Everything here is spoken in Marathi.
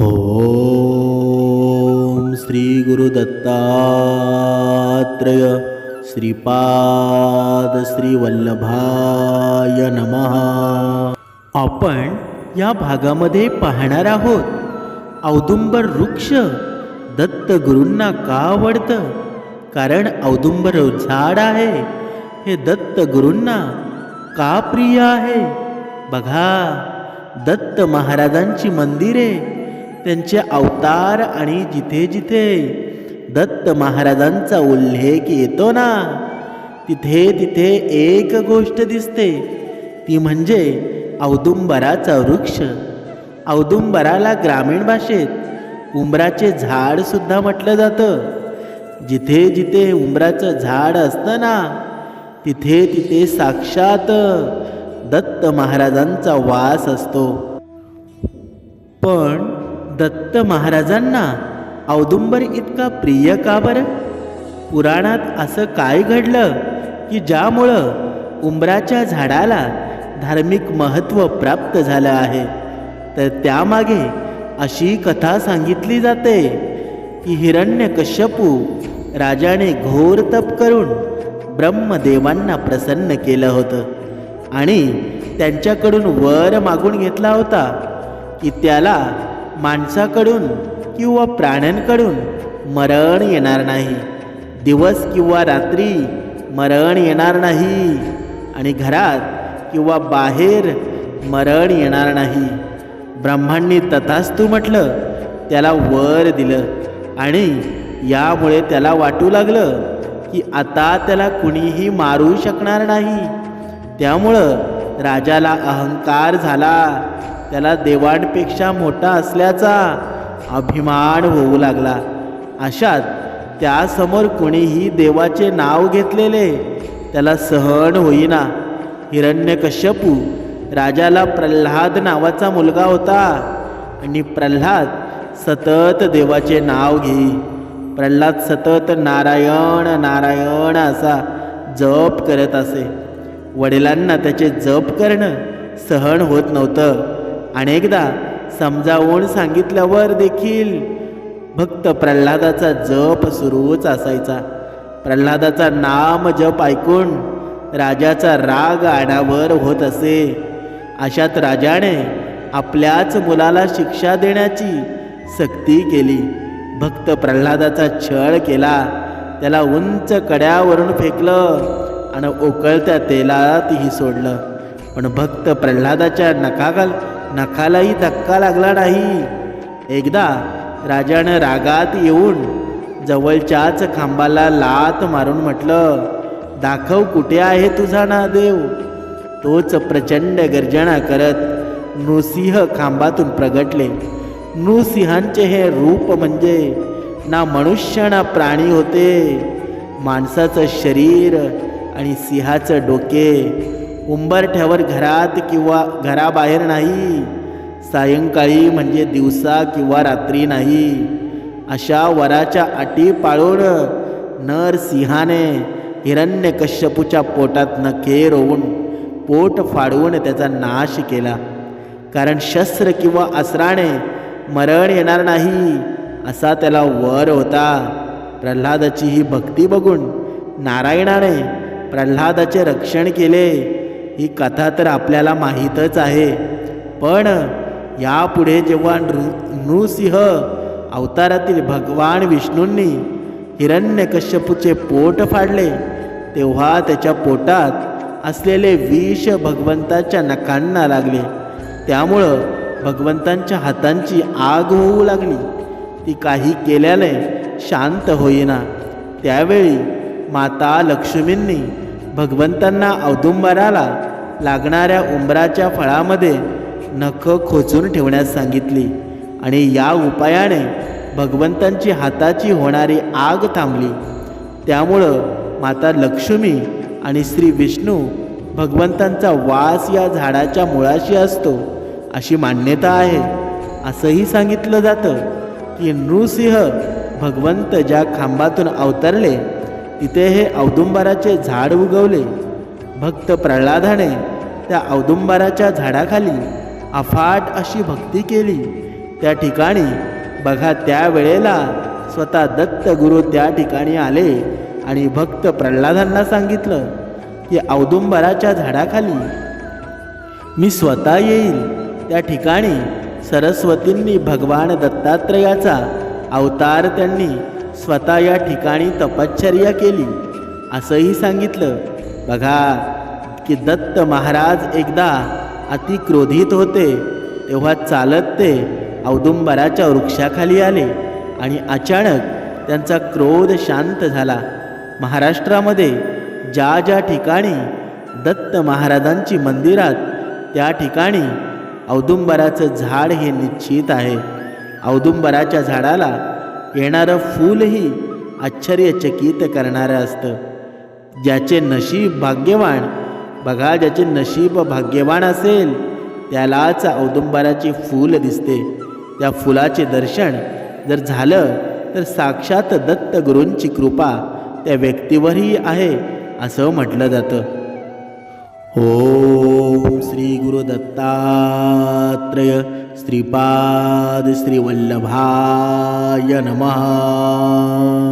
ओम श्री गुरु दत्तात्रय श्रीपाद श्री वल्लभाय नमः. आपण या भागामध्ये पाहणार आहोत औदुंबर वृक्ष दत्तगुरूंना का आवडतं? कारण औदुंबर झाड आहे. हे दत्तगुरूंना का प्रिय आहे? बघा दत्त महाराजांची मंदिरे त्यांचे अवतार आणि जिथे जिथे दत्त महाराजांचा उल्लेख येतो ना तिथे तिथे एक गोष्ट दिसते. ती म्हणजे औदुंबराचा वृक्ष. औदुंबराला ग्रामीण भाषेत उंबराचे झाडसुद्धा म्हटलं जातं. जिथे जिथे उंबराचं झाड असतं ना तिथे तिथे साक्षात दत्त महाराजांचा वास असतो. पण दत्त महाराजांना औदुंबर इतका प्रिय का बरं? पुराणात असं काय घडलं की ज्यामुळं उंबराच्या झाडाला धार्मिक महत्त्व प्राप्त झालं आहे? तर त्यामागे अशी कथा सांगितली जाते की हिरण्यकश्यपू राजाने घोर तप करून ब्रह्मदेवांना प्रसन्न केलं होतं आणि त्यांच्याकडून वर मागून घेतला होता की त्याला माणसाकडून किंवा प्राण्यांकडून मरण येणार नाही. दिवस किंवा रात्री मरण येणार नाही आणि घरात किंवा बाहेर मरण येणार नाही. ब्रह्मांनी तथास्तू म्हटलं त्याला वर दिलं आणि यामुळे त्याला वाटू लागलं की आता त्याला कुणीही मारू शकणार नाही. त्यामुळं राजाला अहंकार झाला. त्याला देवांपेक्षा मोठा असल्याचा अभिमान होऊ लागला. अशात त्यासमोर कोणीही देवाचे नाव घेतलेले त्याला सहन होईना. हिरण्यकश्यपू राजाला प्रल्हाद नावाचा मुलगा होता आणि प्रल्हाद सतत देवाचे नाव घेई प्रल्हाद सतत नारायण नारायण असा जप करत असे. वडिलांना त्याचे जप करणं सहन होत नव्हतं. अनेकदा समजावून सांगितल्यावर देखील भक्त प्रल्हादाचा जप सुरूच असायचा. प्रल्हादाचा नाम जप ऐकून राजाचा राग आणावर होत असे. अशात राजाने आपल्याच मुलाला शिक्षा देण्याची सक्ती केली. भक्त प्रल्हादाचा छळ केला. त्याला उंच कड्यावरून फेकलं आणि उकळत्या तेलातही सोडलं. पण भक्त प्रल्हादाच्या नखाखाल नखालाही धक्का लागला नाही. एकदा राजानं रागात येऊन जवळच्याच खांबाला लात मारून म्हटलं दाखव कुठे आहे तुझा ना देव तोच प्रचंड गर्जना करत नृसिंह खांबातून प्रगटले. नृसिंहांचे हे रूप म्हणजे ना मनुष्य ना प्राणी होते. माणसाचं शरीर आणि सिंहाचं डोके उंबरठ्यावर घरात किंवा घराबाहेर नाही. सायंकाळी म्हणजे दिवसा किंवा रात्री नाही. अशा वराच्या अटी पाळून नरसिंहाने हिरण्यकश्यपूच्या पोटात नखे रोवून पोट फाडवून त्याचा नाश केला. कारण शस्त्र किंवा अस्त्राने मरण येणार नाही असा त्याला वर होता. प्रल्हादाची ही भक्ती बघून नारायणाने प्रल्हादाचे रक्षण केले. ही कथा तर आपल्याला माहीतच आहे. पण यापुढे जेव्हा नृ नृसिंह अवतारातील भगवान विष्णूंनी हिरण्यकश्यपूचे पोट फाडले तेव्हा त्याच्या पोटात असलेले विष भगवंताच्या नखांना लागले. त्यामुळं भगवंतांच्या हातांची आग होऊ लागली. ती काही केल्याने शांत होईना. त्यावेळी माता लक्ष्मींनी भगवंतांना औदुंबराला लागणाऱ्या उंबराच्या फळामध्ये नख खोचून ठेवण्यास सांगितली आणि या उपायाने भगवंतांची हाताची होणारी आग थांबली. त्यामुळं माता लक्ष्मी आणि श्री विष्णू भगवंतांचा वास या झाडाच्या मुळाशी असतो अशी मान्यता आहे. असंही सांगितलं जातं की नृसिंह भगवंत ज्या खांबातून अवतरले तिथे हे औदुंबराचे झाड उगवले. भक्त प्रल्हादाने त्या औदुंबराच्या झाडाखाली अफाट अशी भक्ती केली. त्या ठिकाणी बघा त्या वेळेला स्वतः दत्त गुरु त्या ठिकाणी आले आणि भक्त प्रल्हादांना सांगितलं की औदुंबराच्या झाडाखाली मी स्वतः येईल. त्या ठिकाणी सरस्वतींनी भगवान दत्तात्रयाचा अवतार त्यांनी स्वतः या ठिकाणी तपश्चर्या केली. असंही सांगितलं. बघा की दत्त महाराज एकदा अति क्रोधित होते तेव्हा चालत ते औदुंबराच्या वृक्षाखाली आले आणि अचानक त्यांचा क्रोध शांत झाला. महाराष्ट्रामध्ये ज्या ज्या ठिकाणी दत्त महाराजांची मंदिरात त्या ठिकाणी औदुंबराचं झाड हे निश्चित आहे. औदुंबराच्या झाडाला येणारं फूलही आश्चर्यचकित करणारं असतं. ज्याचे नशीब भाग्यवान बघा ज्याचे नशीब भाग्यवान असेल त्यालाच औदुंबराचे फूल दिसते. त्या फुलाचे दर्शन जर झालं तर साक्षात दत्तगुरूंची कृपा त्या व्यक्तीवरही आहे असं म्हटलं जातं. ओम श्री गुरु दत्तात्रय श्रीपाद श्रीवल्लभाय नमः.